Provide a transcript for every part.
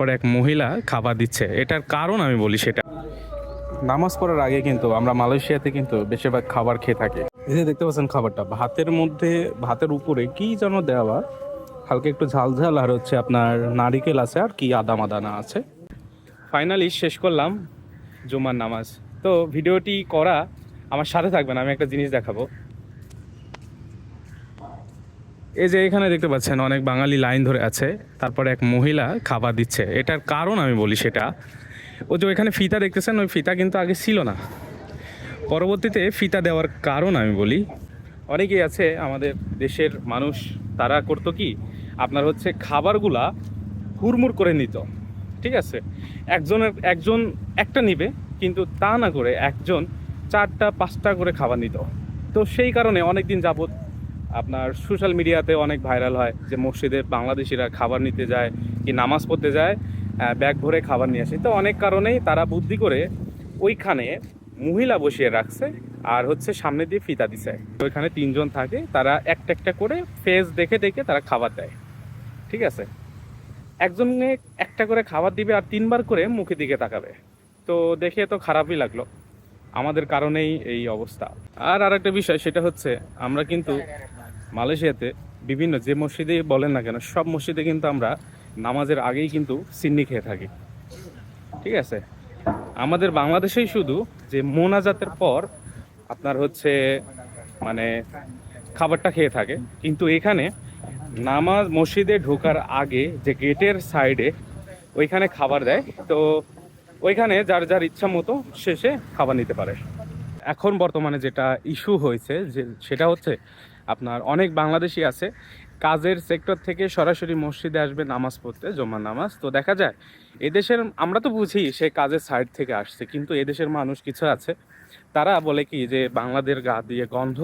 তারপরে এক মহিলা খাবার দিচ্ছে। এটার কারণ আমি বলি সেটা। নামাজ পড়ার আগে কিন্তু আমরা মালয়েশিয়াতে কিন্তু বেশিরভাগ খাবার খেয়ে থাকি। এই যে দেখতে পাচ্ছেন খাবারটা, ভাতের মধ্যে, ভাতের উপরে কি যেন দেওয়া, হালকা একটু ঝাল ঝাল, আর হচ্ছে আপনার নারিকেল আছে, আর কি আদাম আদানা আছে। ফাইনালি শেষ করলাম জুমার নামাজ। তো ভিডিওটি করা আমার সাথে থাকবেন, আমি একটা জিনিস দেখাবো। এই যে এখানে দেখতে পাচ্ছেন, অনেক বাঙালি লাইন ধরে আছে, তারপরে এক মহিলা খাবার দিচ্ছে। এটার কারণ আমি বলি সেটা, ও যে এখানে ফিতা দেখতেছেন, ওই ফিতা কিন্তু আগে ছিল না। পরবর্তীতে ফিতা দেওয়ার কারণ আমি বলি, অনেকেই আছে আমাদের দেশের মানুষ, তারা করতো কি, আপনার হচ্ছে খাবারগুলা হুড়মুড় করে নিত, ঠিক আছে? একজনের, একজন একটা নিবে, কিন্তু তা না করে একজন চারটা, পাঁচটা করে খাবার নিত। তো সেই কারণে অনেক দিন যাবত আপনার সোশ্যাল মিডিয়াতে অনেক ভাইরাল হয় যে মসজিদে বাংলাদেশিরা খাবার নিতে যায় কি নামাজ পড়তে যায় ব্যাগ ভরে খাবার নিয়ে আসে। তো অনেক কারণেই তারা বুদ্ধি করে ওইখানে মহিলা বসিয়ে রাখছে আর হচ্ছে সামনে দিয়ে ফিতা দিছে। ওইখানে তিনজন থাকে, তারা একটা একটা করে ফেস দেখে দেখে তারা খাবার দেয়। ঠিক আছে? একজনে একটা করে খাবার দিবে আর তিনবার করে মুখের দিকে তাকাবে। তো দেখে তো খারাপই লাগল। আমাদের কারণেই এই অবস্থা। আর আরেকটা বিষয়, সেটা হচ্ছে আমরা কিন্তু মালয়েশিয়াতে বিভিন্ন যে মসজিদে বলেন না কেন, সব মসজিদে কিন্তু আমরা নামাজের আগেই কিন্তু সিন্নি খেয়ে থাকি। ঠিক আছে? আমাদের বাংলাদেশেই শুধু যে মোনাজাতের পর আপনার হচ্ছে মানে খাবারটা খেয়ে থাকে, কিন্তু এখানে নামাজ মসজিদে ঢোকার আগে যে গেটের সাইডে ওইখানে খাবার দেয়, তো ওইখানে যার যার ইচ্ছা মতো শেষে খাবার নিতে পারে। এখন বর্তমানে যেটা ইস্যু হয়েছে যে সেটা হচ্ছে আপনার অনেক বাংলাদেশি আছে। কাজের সেক্টর থেকে সরাসরি মসজিদে আসবে, নামাজ পড়তে জমার নামাজ। তো দেখা যায়, এদেশের, আমরা তো বুঝি সে কাজের সাইড থেকে আসছে, কিন্তু এদেশের মানুষ কিছু আছে, তারা বলে কি যে বাংলাদের গা দিয়ে গন্ধ,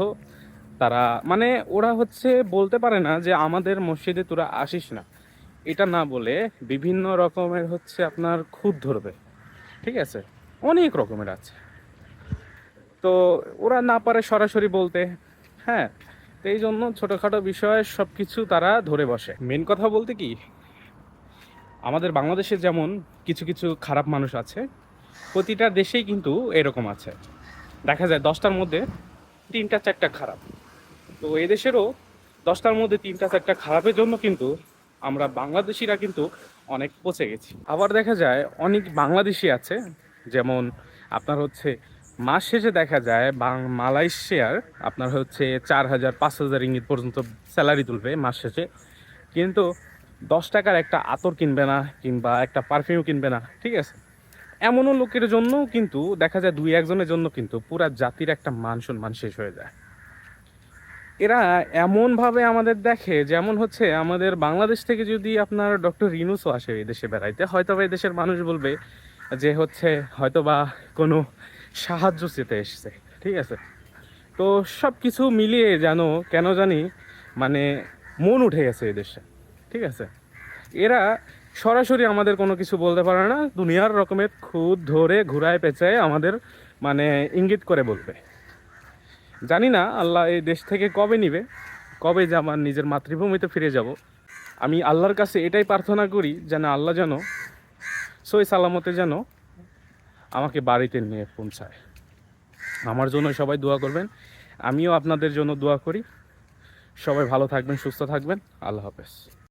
তারা মানে ওরা হচ্ছে বলতে পারে না যে আমাদের মসজিদে তোরা আসিস না। এটা না বলে বিভিন্ন রকমের হচ্ছে আপনার খুদ ধরবে, ঠিক আছে? অনেক রকমের আছে। তো ওরা না পারে সরাসরি বলতে হ্যাঁ? তো এই জন্য ছোটোখাটো বিষয়ে সব কিছু তারা ধরে বসে। মেন কথা বলতে কি, আমাদের বাংলাদেশে যেমন কিছু কিছু খারাপ মানুষ আছে, প্রতিটা দেশেই কিন্তু এরকম আছে। দেখা যায় দশটার মধ্যে তিনটা চারটা খারাপ। তো এদেশেরও দশটার মধ্যে তিনটা চারটা খারাপের জন্য কিন্তু আমরা বাংলাদেশিরা কিন্তু অনেক পচে গেছি। আবার দেখা যায় অনেক বাংলাদেশি আছে, যেমন আপনার হচ্ছে মাস শেষে দেখা যায় মালয়েশিয়ার আপনার হচ্ছে চার হাজার পাঁচ হাজার ইঙ্গিত পর্যন্ত স্যালারি তুলবে মাস শেষে। কিন্তু দশ টাকার একটা আতর কিনবে না কিংবা একটা পারফিউম কিনবে না, ঠিক আছে? এমনও লোকের জন্যও কিন্তু দেখা যায় দুই একজনের জন্য কিন্তু পুরা জাতির একটা মান সম্মান শেষ হয়ে যায়। এরা এমনভাবে আমাদের দেখে যেমন হচ্ছে আমাদের বাংলাদেশ থেকে যদি আপনার ডক্টর রিনুসও আসে এই দেশে বেড়াইতে হয়তো বা দেশের মানুষ বলবে যে হচ্ছে হয়তো বা কোনো সাহায্য চেতে এসছে, ঠিক আছে? তো সব কিছু মিলিয়ে যেন, কেন জানি মানে মন উঠে গেছে এই দেশে, ঠিক আছে? এরা সরাসরি আমাদের কোনো কিছু বলতে পারে না, দুনিয়ার রকমের খুদ ধরে ঘুরায় পেঁচায় আমাদের মানে ইঙ্গিত করে বলবে। জানি না আল্লাহ এই দেশ থেকে কবে নিবে, কবে যে আমার নিজের মাতৃভূমিতে ফিরে যাব। আমি আল্লাহর কাছে এটাই প্রার্থনা করি যেন আল্লাহ যেন সই সালামতে যেন আমাকে বাড়িতে নিয়ে পৌঁছায়। আমার জন্য সবাই দোয়া করবেন। আমিও আপনাদের জন্য দোয়া করি। সবাই ভালো থাকবেন, সুস্থ থাকবেন। আল্লাহ হাফেজ।